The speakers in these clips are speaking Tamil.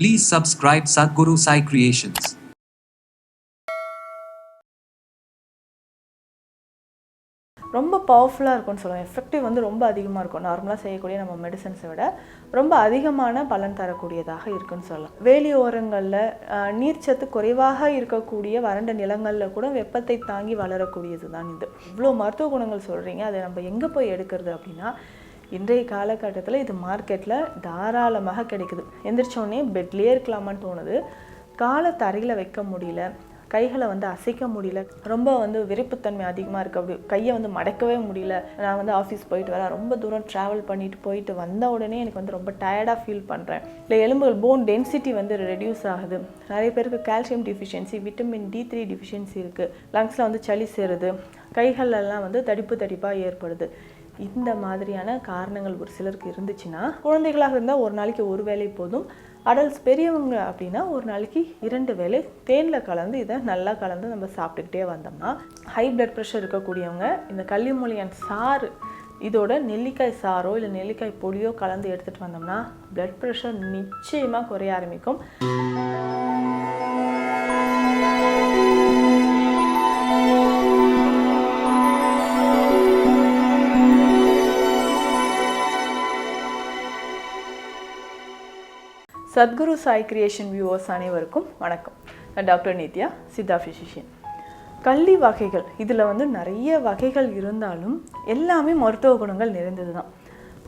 Please subscribe Sadhguru Sai Creations. ரொம்ப பவர்ஃபுல்லாக இருக்கும்னு சொல்லுவோம் எஃபெக்டிவ் வந்து ரொம்ப அதிகமாக இருக்கும். நார்மலாக செய்யக்கூடிய நம்ம மெடிசன்ஸை விட ரொம்ப அதிகமான பலன் தரக்கூடியதாக இருக்குன்னு சொல்லலாம். வேலி ஓரங்களில் நீர்ச்சத்து குறைவாக இருக்கக்கூடிய வறண்ட நிலங்களில் கூட வெப்பத்தை தாங்கி வளரக்கூடியது தான் இது. இவ்வளோ மருத்துவ குணங்கள் சொல்கிறீங்க அதை நம்ம எங்கே போய் எடுக்கிறது அப்படின்னா இன்றைய காலகட்டத்தில் இது மார்க்கெட்டில் தாராளமாக கிடைக்குது. எந்திரிச்சோடனே பெட்லேயே இருக்கலாமான்னு தோணுது. காலை தரையில் வைக்க முடியல. கைகளை வந்து அசைக்க முடியல. ரொம்ப வந்து விருப்புத்தன்மை அதிகமாக இருக்குது அப்படி கையை வந்து மடக்கவே முடியல. நான் வந்து ஆஃபீஸ் போயிட்டு வரேன். ரொம்ப தூரம் ட்ராவல் பண்ணிட்டு போயிட்டு வந்த உடனே எனக்கு வந்து ரொம்ப டயர்டாக ஃபீல் பண்ணுறேன் இல்லை எலும்புகள் போன் டென்சிட்டி வந்து ரெடியூஸ் ஆகுது. நிறைய பேருக்கு calcium deficiency vitamin D three deficiency இருக்குது லங்ஸில் வந்து சளி சேருது. கைகளெல்லாம் வந்து தடிப்பு தடிப்பாக ஏற்படுது. இந்த மாதிரியான காரணங்கள் ஒரு சிலருக்கு இருந்துச்சுன்னா குழந்தைகளாக இருந்தால் ஒரு நாளைக்கு ஒரு வேளை போதும். அடல்ட்ஸ் பெரியவங்க அப்படின்னா ஒரு நாளைக்கு இரண்டு வேளை தேனில் கலந்து இதை நல்லா கலந்து நம்ம சாப்பிட்டுக்கிட்டே வந்தோம்னா ஹை பிளட் ப்ரெஷர் இருக்கக்கூடியவங்க இந்த கள்ளிமொழியான் சாறு இதோட நெல்லிக்காய் சாறோ இல்லை நெல்லிக்காய் பொடியோ கலந்து எடுத்துகிட்டு வந்தோம்னா பிளட் ப்ரெஷர் நிச்சயமாக குறைய ஆரம்பிக்கும். சத்குரு சாய் கிரியேஷன் வியூவர்ஸ் அனைவருக்கும் வணக்கம். நான் டாக்டர் நித்யா சித்தா ஃபிசிஷியன் கள்ளி வகைகள் இதில் வந்து நிறைய வகைகள் இருந்தாலும் எல்லாமே மருத்துவ குணங்கள் நிறைந்தது தான்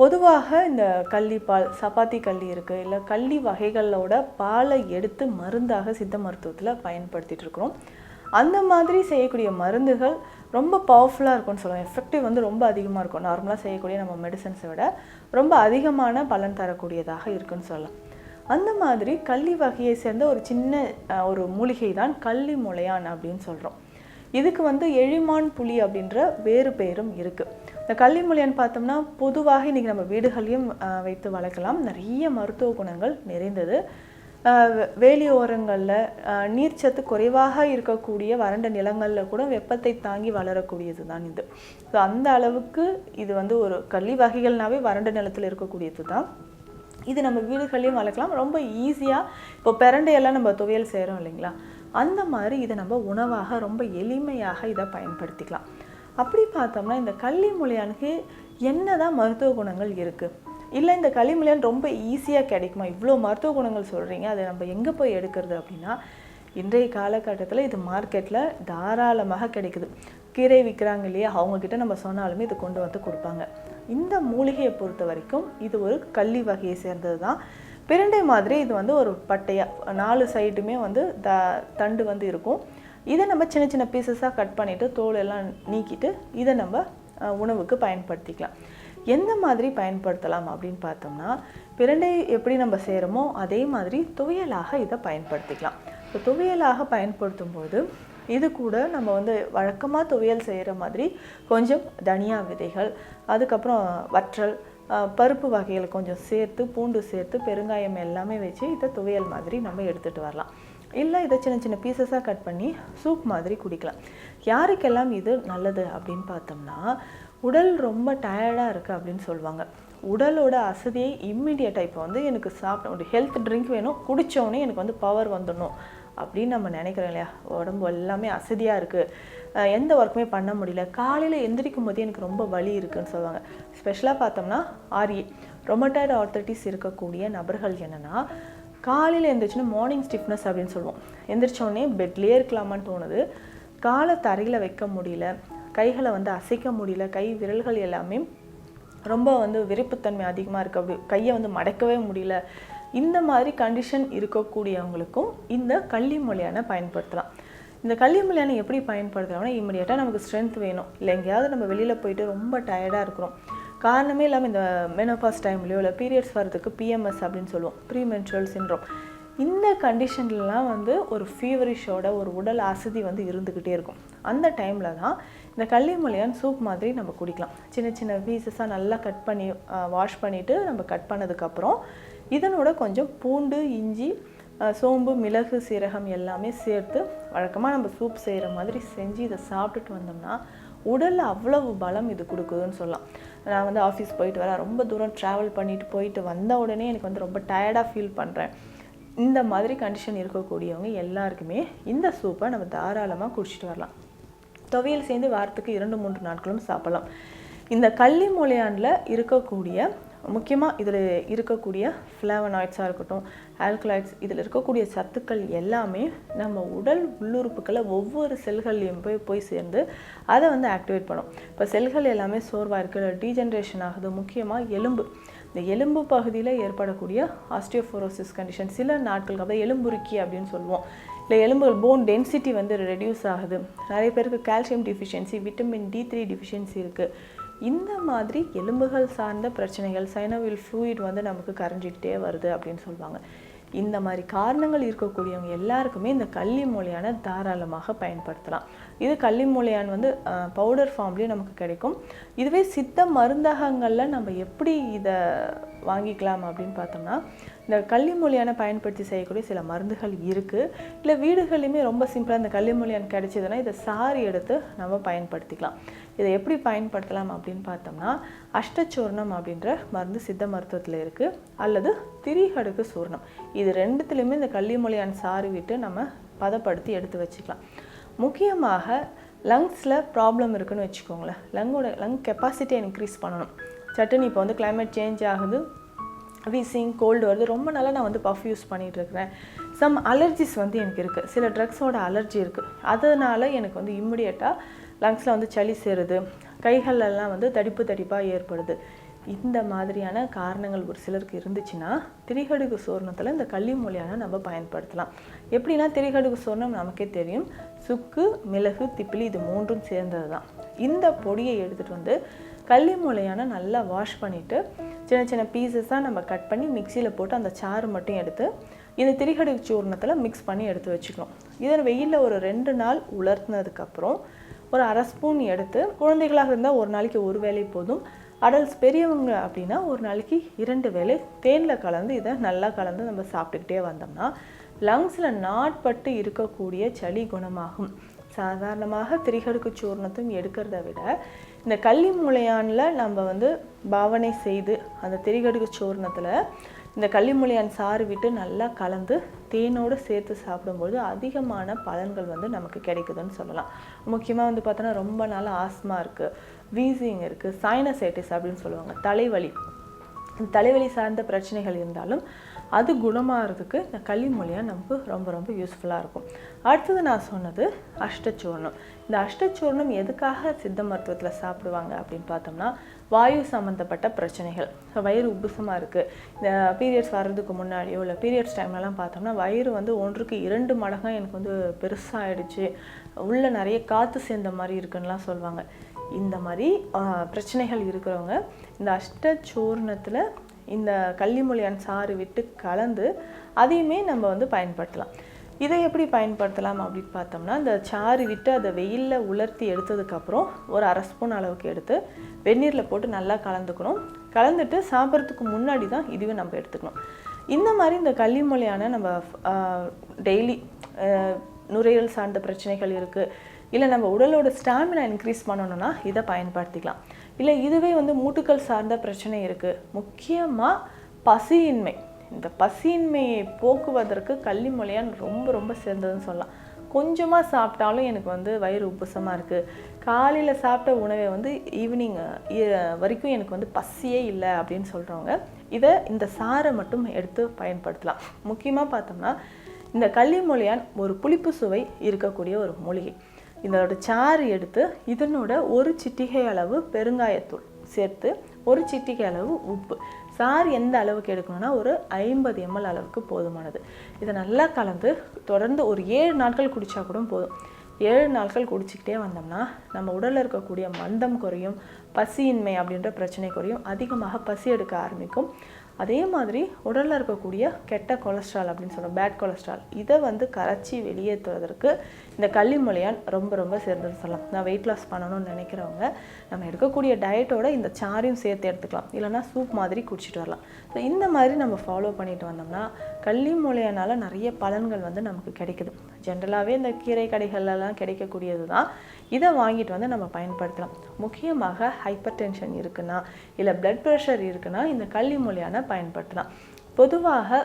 பொதுவாக இந்த கள்ளிப்பால் சப்பாத்தி கள்ளி இருக்குது இல்லை கள்ளி வகைகளோட பாலை எடுத்து மருந்தாக சித்த மருத்துவத்தில் பயன்படுத்திகிட்டு இருக்கிறோம். அந்த மாதிரி செய்யக்கூடிய மருந்துகள் ரொம்ப பவர்ஃபுல்லாக இருக்கும்னு சொல்லுவோம் எஃபெக்டிவ் வந்து ரொம்ப அதிகமாக இருக்கும். நார்மலாக செய்யக்கூடிய நம்ம மெடிசன்ஸை விட ரொம்ப அதிகமான பலன் தரக்கூடியதாக இருக்குன்னு சொல்லலாம். அந்த மாதிரி கள்ளி வகையை சேர்ந்த ஒரு சின்ன ஒரு மூலிகை தான் கள்ளி முளையான் அப்படின்னு சொல்கிறோம் இதுக்கு வந்து எழிமான் புலி அப்படின்ற வேறு பெயரும் இருக்குது இந்த கள்ளி முளையான் பார்த்தோம்னா பொதுவாக இன்றைக்கி நம்ம வீடுகளையும் வைத்து வளர்க்கலாம். நிறைய மருத்துவ குணங்கள் நிறைந்தது. வேலியோரங்களில் வே- வேலி ஓரங்களில் நீர்ச்சத்து குறைவாக இருக்கக்கூடிய வறண்ட நிலங்களில் கூட வெப்பத்தை தாங்கி வளரக்கூடியது தான் இது. ஸோ அந்த அளவுக்கு இது வந்து ஒரு கள்ளி வகைகள்னாவே வறண்ட நிலத்தில் இருக்கக்கூடியது தான் இது நம்ம வீடுகள்லையும் வளர்க்கலாம். ரொம்ப ஈஸியாக இப்போ பிரண்டையெல்லாம் நம்ம துவையல் செய்கிறோம் இல்லைங்களா? அந்த மாதிரி இதை நம்ம உணவாக ரொம்ப எளிமையாக இதை பயன்படுத்திக்கலாம். அப்படி பார்த்தோம்னா இந்த கள்ளி முளையானுக்கு என்னதான் மருத்துவ குணங்கள் இருக்குது இல்லை இந்த களிமலையான் ரொம்ப ஈஸியாக கிடைக்குமா? இவ்வளோ மருத்துவ குணங்கள் சொல்கிறீங்க அதை நம்ம எங்கே போய் எடுக்கிறது அப்படின்னா இன்றைய காலகட்டத்தில் இது மார்க்கெட்டில் தாராளமாக கிடைக்குது. கீரை விற்கிறாங்க இல்லையா? அவங்கக்கிட்ட நம்ம சொன்னாலுமே இது கொண்டு வந்து கொடுப்பாங்க. இந்த மூலிகையை பொறுத்த வரைக்கும் இது ஒரு கள்ளி வகையை சேர்ந்தது தான் பிரண்டை மாதிரி இது வந்து ஒரு பட்டையாக நாலு சைடுமே வந்து த தண்டு வந்து இருக்கும். இதை நம்ம சின்ன சின்ன பீசஸாக கட் பண்ணிவிட்டு தோல் எல்லாம் நீக்கிட்டு இதை நம்ம உணவுக்கு பயன்படுத்திக்கலாம். எந்த மாதிரி பயன்படுத்தலாம் அப்படின்னு பார்த்தோம்னா பிரண்டை எப்படி நம்ம செய்கிறோமோ அதே மாதிரி துவையலாக இதை பயன்படுத்திக்கலாம். இப்போ துவையலாக பயன்படுத்தும் போது இது கூட நம்ம வந்து வழக்கமாக துவையல் செய்கிற மாதிரி கொஞ்சம் தனியா விதைகள் அதுக்கப்புறம் வற்றல் பருப்பு வகைகள் கொஞ்சம் சேர்த்து பூண்டு சேர்த்து பெருங்காயம் எல்லாமே வச்சு இதை துவையல் மாதிரி நம்ம எடுத்துகிட்டு வரலாம். இல்லை இதை சின்ன சின்ன பீசஸாக கட் பண்ணி சூப் மாதிரி குடிக்கலாம். யாருக்கெல்லாம் இது நல்லது அப்படின்னு பார்த்தோம்னா உடல் ரொம்ப டயர்டாக இருக்குது அப்படின்னு சொல்லுவாங்க. உடலோட அசதியை இம்மிடியேட்டாக இப்போ வந்து எனக்கு சாப்பிட ஒரு ஹெல்த் ட்ரிங்க் வேணும் குடித்தோடனே எனக்கு வந்து பவர் வந்துடணும். அப்படின்னு நம்ம நினைக்கிறோம் இல்லையா? உடம்பு எல்லாமே அசதியாக இருக்குது எந்த ஒர்க்குமே பண்ண முடியல. காலையில் எந்திரிக்கும் போதே எனக்கு ரொம்ப வலி இருக்குதுன்னு சொல்லுவாங்க. ஸ்பெஷலாக பார்த்தோம்னா ஆர்ஏ ரொமட்டாய்டு ஆர்த்தட்டிஸ் இருக்கக்கூடிய நபர்கள் என்னென்னா காலையில் எந்திரிச்சுன்னா மார்னிங் ஸ்டிஃப்னஸ் அப்படின்னு சொல்லுவோம். எந்திரிச்சோடனே பெட்லேயே இருக்கலாமான்னு தோணுது. காலை தரையில் வைக்க முடியல. கைகளை வந்து அசைக்க முடியல. கை விரல்கள் எல்லாமே ரொம்ப வந்து விருப்புத்தன்மை அதிகமாக இருக்குது அப்படி கையை வந்து மடக்கவே முடியல. இந்த மாதிரி கண்டிஷன் இருக்கக்கூடியவங்களுக்கும் இந்த கள்ளி மொழியான பயன்படுத்தலாம். இந்த கல்வி மொழியான எப்படி பயன்படுத்தலாம்னா இம்மிடியட்டாக நமக்கு ஸ்ட்ரென்த் வேணும். இல்லை எங்கேயாவது நம்ம வெளியில் போயிட்டு ரொம்ப டயர்டாக இருக்கிறோம். காரணமே இல்லாமல் இந்த மெனோபாஸ் டைம்லையோ இல்லை பீரியட்ஸ் வரதுக்கு பிஎம்எஸ் அப்படின்னு சொல்லுவோம். ப்ரீ மென்சுரல் சின்ரோம் இந்த கண்டிஷன்லலாம் வந்து ஒரு ஃபீவரிஷோட ஒரு உடல் அசதி வந்து இருந்துக்கிட்டே இருக்கும். அந்த டைமில் தான் இந்த கள்ளிமலையான் சூப் மாதிரி நம்ம குடிக்கலாம். சின்ன சின்ன பீசஸாக நல்லா கட் பண்ணி வாஷ் பண்ணிவிட்டு நம்ம கட் பண்ணதுக்கப்புறம் இதனோட கொஞ்சம் பூண்டு இஞ்சி சோம்பு மிளகு சீரகம் எல்லாமே சேர்த்து வழக்கமாக நம்ம சூப் செய்கிற மாதிரி செஞ்சு இதை சாப்பிட்டுட்டு வந்தோம்னா உடலில் அவ்வளவு பலம் இது கொடுக்குதுன்னு சொல்லலாம். நான் வந்து ஆஃபீஸ் போயிட்டு வரேன். ரொம்ப தூரம் ட்ராவல் பண்ணிட்டு போயிட்டு வந்த உடனே எனக்கு வந்து ரொம்ப டயர்டாக ஃபீல் பண்ணுறேன் இந்த மாதிரி கண்டிஷன் இருக்கக்கூடியவங்க எல்லாருக்குமே இந்த சூப்பை நம்ம தாராளமாக குடிச்சிட்டு வரலாம். துவையல் சேர்ந்து வாரத்துக்கு இரண்டு மூன்று நாட்களும் சாப்பிடலாம். இந்த கள்ளி மூலையானில் இருக்கக்கூடிய முக்கியமாக இதில் இருக்கக்கூடிய ஃப்ளாவனாய்ட்ஸாக இருக்கட்டும் ஆல்கலாய்ட்ஸ் இதில் இருக்கக்கூடிய சத்துக்கள் எல்லாமே நம்ம உடல் உள்ளுறுப்புக்களை ஒவ்வொரு செல்கள்லையும் போய் போய் சேர்ந்து அதை வந்து ஆக்டிவேட் பண்ணும். இப்போ செல்கள் எல்லாமே சோர்வாக இருக்குது டீஜென்ரேஷன் ஆகுது முக்கியமாக எலும்பு. இந்த எலும்பு பகுதியில் ஏற்படக்கூடிய ஆஸ்டியோஃபோரோசிஸ் கண்டிஷன் சில நாட்களுக்கு அப்புறம் எலும்புருக்கி அப்படின்னு சொல்லுவோம். இல்லை எலும்புகள் போன் டென்சிட்டி வந்து ரெடியூஸ் ஆகுது. நிறைய பேருக்கு calcium deficiency vitamin D three deficiency இருக்குது இந்த மாதிரி எலும்புகள் சார்ந்த பிரச்சனைகள் சைனோவில் ஃப்ளூயிட் வந்து நமக்கு கரைஞ்சிக்கிட்டே வருது அப்படின்னு சொல்லுவாங்க. இந்த மாதிரி காரணங்கள் இருக்கக்கூடியவங்க எல்லாருக்குமே இந்த கள்ளி மூலையான தாராளமாக பயன்படுத்தலாம். இது கள்ளி மூலையான் வந்து பவுடர் ஃபார்ம்லேயும் நமக்கு கிடைக்கும். இதுவே சித்த மருந்தகங்களில் நம்ம எப்படி இதை வாங்கிக்கலாம் அப்படின்னு பார்த்தோம்னா இந்த கள்ளி மூலியான பயன்படுத்தி செய்யக்கூடிய சில மருந்துகள் இருக்குது இல்லை வீடுகள்லையுமே ரொம்ப சிம்பிளாக இந்த கள்ளி மூலியான் கிடைச்சதுன்னா இதை சாரி எடுத்து நம்ம பயன்படுத்திக்கலாம். இதை எப்படி பயன்படுத்தலாம் அப்படின்னு பார்த்தோம்னா அஷ்டச்சூர்ணம் அப்படின்ற மருந்து சித்த மருத்துவத்தில் இருக்குது அல்லது திரிகடுக்கு சூர்ணம். இது ரெண்டுத்துலேயுமே இந்த கள்ளிமொழியான் சாறு விட்டு நம்ம பதப்படுத்தி எடுத்து வச்சுக்கலாம். முக்கியமாக லங்ஸில் ப்ராப்ளம் இருக்குன்னு வச்சுக்கோங்களேன். லங்கோட லங் கெப்பாசிட்டியை இன்க்ரீஸ் பண்ணணும். சட்டுன்னு இப்போ வந்து கிளைமேட் சேஞ்ச் ஆகுது வீசிங் கோல்டு வருது ரொம்ப நாளாக நான் வந்து பஃப் யூஸ் பண்ணிகிட்டு இருக்கிறேன். சம் அலர்ஜிஸ் வந்து எனக்கு இருக்குது சில ட்ரக்ஸோட அலர்ஜி இருக்குது அதனால் எனக்கு வந்து இம்மிடியட்டாக லங்ஸில் வந்து சளி சேருது. கைகளெல்லாம் வந்து தடிப்பு தடிப்பாக ஏற்படுது. இந்த மாதிரியான காரணங்கள் ஒரு சிலருக்கு இருந்துச்சுன்னா திரிகடுகு சூர்ணத்தில் இந்த கள்ளி மூலியான நம்ம பயன்படுத்தலாம். எப்படின்னா திரிகடுகு சூர்ணம் நமக்கே தெரியும். சுக்கு மிளகு திப்பிலி இது மூன்றும் சேர்ந்தது தான் இந்த பொடியை எடுத்துகிட்டு வந்து கள்ளி மூலையான நல்லா வாஷ் பண்ணிவிட்டு சின்ன சின்ன பீசஸாக நம்ம கட் பண்ணி மிக்சியில் போட்டு அந்த சாறு மட்டும் எடுத்து இந்த திரிகடுகு சூர்ணத்தில் மிக்ஸ் பண்ணி எடுத்து வச்சுக்கணும். இதை வெயிலில் ஒரு ரெண்டு நாள் உலர்த்தினதுக்கப்புறம் ஒரு அரை ஸ்பூன் எடுத்து குழந்தைகளாக இருந்தால் ஒரு நாளைக்கு ஒரு வேளை போதும். அடல்ட்ஸ் பெரியவங்க அப்படின்னா ஒரு நாளைக்கு இரண்டு வேளை தேனில் கலந்து இதை நல்லா கலந்து நம்ம சாப்பிட்டுக்கிட்டே வந்தோம்னா லங்ஸில் நாட்பட்டு இருக்கக்கூடிய சளி குணமாகும். சாதாரணமாக திரிகடுக்கு சூர்ணத்தையும் எடுக்கிறத விட இந்த கள்ளி மூலையானில் நம்ம வந்து பாவனை செய்து அந்த திரிகடுக்கு சூர்ணத்தில் இந்த கள்ளிமொழியான் சாறு விட்டு நல்லா கலந்து தேனோடு சேர்த்து சாப்பிடும்போது அதிகமான பலன்கள் வந்து நமக்கு கிடைக்குதுன்னு சொல்லலாம். முக்கியமாக வந்து பார்த்தோன்னா ரொம்ப நாள் ஆஸ்மா இருக்குது வீசிங் இருக்குது சைனசைட்டிஸ் அப்படின்னு சொல்லுவாங்க. தலைவலி. தலைவலி சார்ந்த பிரச்சனைகள் இருந்தாலும் அது குணமாகிறதுக்கு இந்த களிமொழியாக நமக்கு ரொம்ப ரொம்ப யூஸ்ஃபுல்லாக இருக்கும். அடுத்தது நான் சொன்னது அஷ்டச்சூர்ணம். இந்த அஷ்டச்சூர்ணம் எதுக்காக சித்த மருத்துவத்தில் சாப்பிடுவாங்க அப்படின்னு பார்த்தோம்னா வாயு சம்மந்தப்பட்ட பிரச்சனைகள். ஸோ வயிறு உப்புசமாக இருக்குது இந்த பீரியட்ஸ் வர்றதுக்கு முன்னாடியோ இல்லை பீரியட்ஸ் டைம்லலாம் பார்த்தோம்னா வயிறு வந்து ஒன்றுக்கு இரண்டு மடங்காக எனக்கு வந்து பெருசாகிடுச்சு உள்ளே நிறைய காற்று சேர்ந்த மாதிரி இருக்குன்னுலாம் சொல்லுவாங்க. இந்த மாதிரி பிரச்சனைகள் இருக்கிறவங்க இந்த அஷ்டச்சூர்ணத்தில் இந்த கள்ளிமொழியான் சாறு விட்டு கலந்து அதையுமே நம்ம வந்து பயன்படுத்தலாம். இதை எப்படி பயன்படுத்தலாம் அப்படின்னு பார்த்தோம்னா இந்த சாறு விட்டு அதை வெயிலில் உலர்த்தி எடுத்ததுக்கப்புறம் ஒரு அரை ஸ்பூன் அளவுக்கு எடுத்து வெந்நீரில் போட்டு நல்லா கலந்துக்கணும். கலந்துட்டு சாப்பிட்றதுக்கு முன்னாடி தான் இதுவே நம்ம எடுத்துக்கணும். இந்த மாதிரி இந்த கள்ளிமொழியான நம்ம டெய்லி நுரையீரல் சார்ந்த பிரச்சனைகள் இருக்குது இல்லை நம்ம உடலோட ஸ்டாமினா இன்க்ரீஸ் பண்ணணும்னா இதை பயன்படுத்திக்கலாம். இல்லை இதுவே வந்து மூட்டுக்கள் சார்ந்த பிரச்சனை இருக்குது முக்கியமாக பசியின்மை. இந்த பசியின்மையை போக்குவதற்கு கள்ளிமொழியான் ரொம்ப ரொம்ப சிறந்ததுன்னு சொல்லலாம். கொஞ்சமாக சாப்பிட்டாலும் எனக்கு வந்து வயிறு உப்புசமாக இருக்குது காலையில் சாப்பிட்ட உணவை வந்து ஈவினிங் வரைக்கும் எனக்கு வந்து பசியே இல்லை அப்படின்னு சொல்கிறவங்க இதை இந்த சாறை மட்டும் எடுத்து பயன்படுத்தலாம். முக்கியமாக பார்த்தோம்னா இந்த கள்ளிமொழியான் ஒரு புளிப்பு சுவை இருக்கக்கூடிய ஒரு மூலிகை. இதோட சாறு எடுத்து இதனோட ஒரு சிட்டிகை அளவு பெருங்காயத்தூள் சேர்த்து ஒரு சிட்டிகை அளவு உப்பு. சாறு எந்த அளவுக்கு எடுக்கணும்னா ஒரு ஐம்பது எம்எல் அளவுக்கு போதுமானது. இதை நல்லா கலந்து தொடர்ந்து ஒரு ஏழு நாட்கள் குடித்தா கூட போதும். ஏழு நாட்கள் குடிச்சிக்கிட்டே வந்தோம்னா நம்ம உடலில் இருக்கக்கூடிய மந்தம் குறையும் பசியின்மை அப்படின்ற பிரச்சனை குறையும். அதிகமாக பசி எடுக்க ஆரம்பிக்கும். அதே மாதிரி உடலில் இருக்கக்கூடிய கெட்ட கொலஸ்ட்ரால் அப்படின்னு சொல்கிறோம் பேட் கொலஸ்ட்ரால் இதை வந்து கரைச்சி வெளியேற்றுவதற்கு இந்த கள்ளிமலையான் ரொம்ப ரொம்ப சிறந்தது சொல்லலாம். நான் வெயிட் லாஸ் பண்ணணும்னு நினைக்கிறவங்க நம்ம எடுக்கக்கூடிய டயட்டோட இந்த சாரையும் சேர்த்து எடுத்துக்கலாம். இல்லைன்னா சூப் மாதிரி குடிச்சிட்டு வரலாம். ஸோ இந்த மாதிரி நம்ம ஃபாலோ பண்ணிட்டு வந்தோம்னா கள்ளிமொழியானால நிறைய பலன்கள் வந்து நமக்கு கிடைக்குது. ஜென்ரலாகவே இந்த கீரை கடைகள்லாம் கிடைக்கக்கூடியது தான் இதை வாங்கிட்டு வந்து நம்ம பயன்படுத்தலாம். முக்கியமாக ஹைப்பர் டென்ஷன் இருக்குன்னா இல்லை பிளட் ப்ரெஷர் இருக்குன்னா இந்த கள்ளிமொழியான பயன்படுத்தலாம். பொதுவாக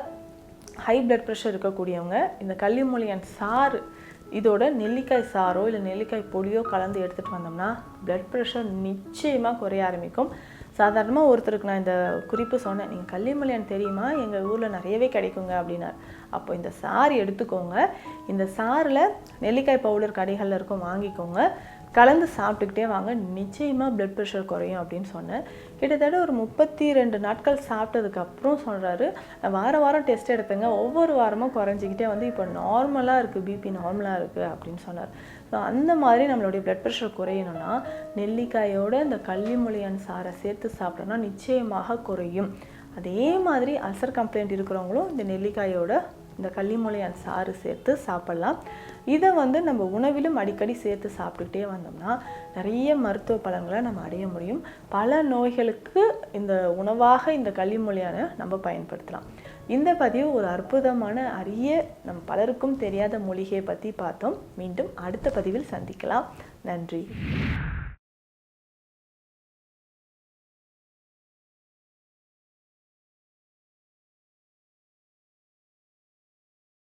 ஹை பிளட் ப்ரெஷர் இருக்கக்கூடியவங்க இந்த கள்ளிமூலியன் சாறு இதோட நெல்லிக்காய் சாறோ இல்லை நெல்லிக்காய் பொடியோ கலந்து எடுத்துகிட்டு வந்தோம்னா பிளட் ப்ரெஷர் நிச்சயமாக குறைய ஆரம்பிக்கும். சாதாரணமாக ஒருத்தருக்கு நான் இந்த குறிப்பு சொன்னேன். நீங்கள் கல்லிமலையான் தெரியுமா? எங்கள் ஊரில் நிறையவே கிடைக்குங்க அப்படின்னார். அப்போ இந்த சாறு எடுத்துக்கோங்க. இந்த சாரில் நெல்லிக்காய் பவுடர் கடைகளில் இருக்கும் வாங்கிக்கோங்க. கலந்து சாப்பிட்டுக்கிட்டே வாங்க. நிச்சயமாக பிளட் ப்ரெஷர் குறையும் அப்படின்னு சொன்னேன் கிட்டத்தட்ட ஒரு முப்பத்தி ரெண்டு நாட்கள் சாப்பிட்டதுக்கப்புறம் சொல்கிறாரு வாரம் வாரம் டெஸ்ட் எடுத்தேங்க. ஒவ்வொரு வாரமும் குறைஞ்சிக்கிட்டே வந்து இப்போ நார்மலாக இருக்குது பிபி நார்மலாக இருக்குது அப்படின்னு சொன்னார். ஸோ அந்த மாதிரி நம்மளுடைய பிளட் ப்ரெஷர் குறையணும்னா நெல்லிக்காயோட இந்த கள்ளிமொழியன் சாறை சேர்த்து சாப்பிட்டோம்னா நிச்சயமாக குறையும். அதே மாதிரி அல்சர் கம்ப்ளைண்ட் இருக்கிறவங்களும் இந்த நெல்லிக்காயோட இந்த கள்ளிமொழியான் சாறு சேர்த்து சாப்பிட்லாம். இதை வந்து நம்ம உணவிலும் அடிக்கடி சேர்த்து சாப்பிட்டுக்கிட்டே வந்தோம்னா நிறைய மருத்துவ பலன்களை நம்ம அடைய முடியும். பல நோய்களுக்கு இந்த உணவாக இந்த கல்விமொழியான நம்ம பயன்படுத்தலாம். இந்த பதிவு ஒரு அற்புதமான அரிய நம் பலருக்கும் தெரியாத மூலிகையை பற்றி பார்த்தோம். மீண்டும் அடுத்த பதிவில் சந்திக்கலாம். நன்றி.